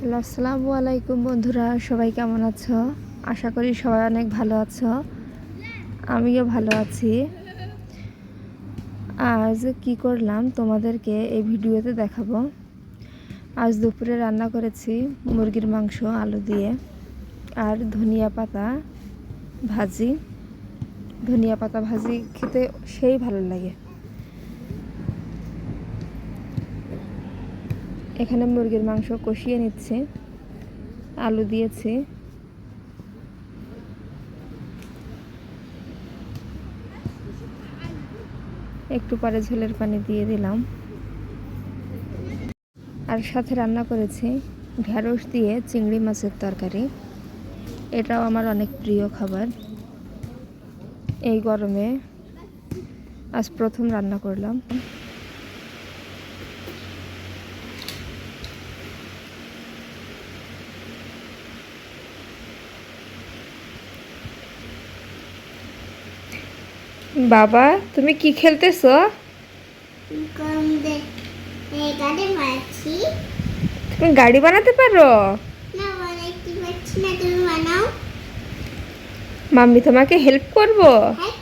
Hello আসসালামু আলাইকুম বন্ধুরা, সবাই কেমন আছো? আশা করি সবাই অনেক ভালো আছো। আমিও ভালো আছি। আজ কি করলাম তোমাদেরকে এই ভিডিওতে দেখাবো। আজ দুপুরে রান্না করেছি মুরগির মাংস, আলু দিয়ে আর ধনিয়া পাতা ভাজি। ধনিয়া পাতা ভাজি খেতে সেই ভালো লাগে। এখানে মুরগির মাংস কষিয়ে নিচ্ছে, আলু দিয়েছে। একটু পরে ঝোলের পানি দিয়ে দিলাম। আর সাথে রান্না করেছি ঢ্যাঁড়স দিয়ে চিংড়ি মাছের তরকারি। এটাও আমার অনেক প্রিয় খাবার। এই গরমে আজ প্রথম রান্না করলাম। বাবা তুমি কি খেলতেছো? তুমি গাড়ি বানাতে পারো? মাম্মি তোমাকে হেল্প করব? হ্যাঁ